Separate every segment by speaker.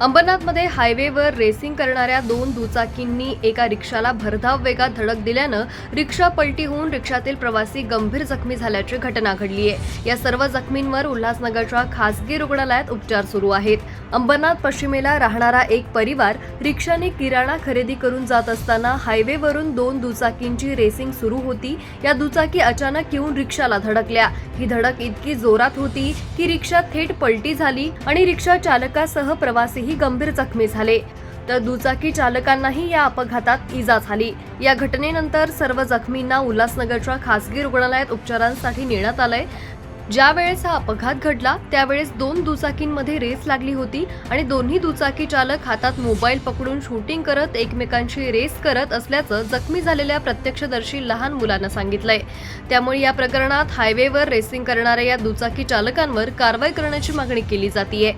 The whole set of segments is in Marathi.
Speaker 1: अंबरनाथमध्ये हायवेवर रेसिंग करणाऱ्या दोन दुचाकींनी एका रिक्षाला भरधाव वेगात धडक दिल्यानं रिक्षा पलटी होऊन रिक्षातील प्रवासी गंभीर जखमी झाल्याची घटना घडली आहे या सर्व जखमींवर उल्हासनगरच्या खासगी रुग्णालयात उपचार सुरू आहेत. अंबरनाथ पश्चिमेला राहणारा एक परिवार रिक्षाने किराणा खरेदी करून जात असताना हायवेवरून दोन दुचाकींची रेसिंग सुरू होती. या दुचाकी अचानक येऊन रिक्षाला धडकल्या. ही धडक इतकी जोरात होती की रिक्षा थेट पलटी झाली आणि रिक्षा चालकासह प्रवासी प्रवासीही गंभीर जखमी झाले. तर दुचाकी चालकांनाही या अपघातात इजा झाली. या घटनेनंतर सर्व जखमींना उल्हासनगरच्या खासगी रुग्णालयात उपचारांसाठी नेण्यात आलंय. ज्यावेळेस हा अपघात घडला त्यावेळेस दोन दुचाकींमध्ये रेस लागली होती आणि दोन्ही दुचाकी चालक हातात मोबाईल पकडून शूटिंग करत एकमेकांशी रेस करत असल्याचं जखमी झालेल्या प्रत्यक्षदर्शी लहान मुलानं सांगितलंय. त्यामुळे या प्रकरणात हायवेवर रेसिंग करणाऱ्या या दुचाकी चालकांवर कारवाई करण्याची मागणी केली जातीये.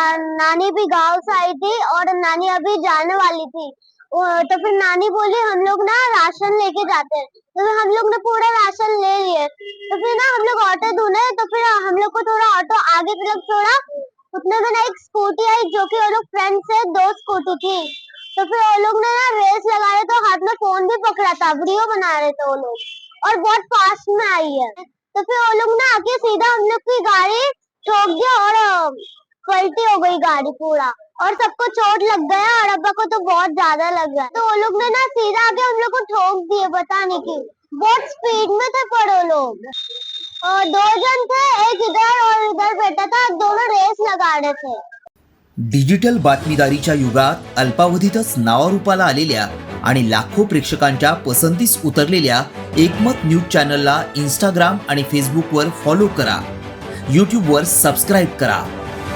Speaker 2: नानी भी गाँव से आई थी और नानी अभी जाने वाली थी। तो फिर नानी बोली, हम लोग ना राशन लेके जाते हैं। तो फिर हम लोग ने पूरा राशन ले लिए। तो फिर ना हम लोग ऑटो ढूंढे तो फिर हम लोग को थोड़ा ऑटो आगे की तरफ़ छोड़ा उतने में ना एक स्कूटी आई, जो कि वो लोग फ्रेंड से दो स्कूटी थी। तो फिर वो लोग ने ना रेस लगा रहे तो हाथ में फ़ोन भी पकड़ा था, वीडियो बना रहे थे वो लोग। और बहुत फास्ट में आई है। तो फिर वो लोग ना आके सीधा हम लोग की गाड़ी पलटी हो गई गाड़ी पूरा। और सबको चोट लग गया और अब्बा को तो बहुत ज्यादा लग गया तो वो लोग ने ना सीधा आके हम लोग को ठोक दिए बताने की। बहुत स्पीड में थे पड़ो लोग। और दो जन थे एक इधर और इधर बैठा था दोनों रेस लगा रहे थे।
Speaker 3: डिजिटल बातमीदारीच्या युगात अल्पावधीतच नावारूपाला आलेल्या आणि लाखो प्रेक्षकांच्या पसंतीस उतरलेल्या एकमत न्यूज चॅनलला इंस्टाग्राम आणि फेसबुकवर फॉलो करा. यूट्यूबवर सबस्क्राईब करा.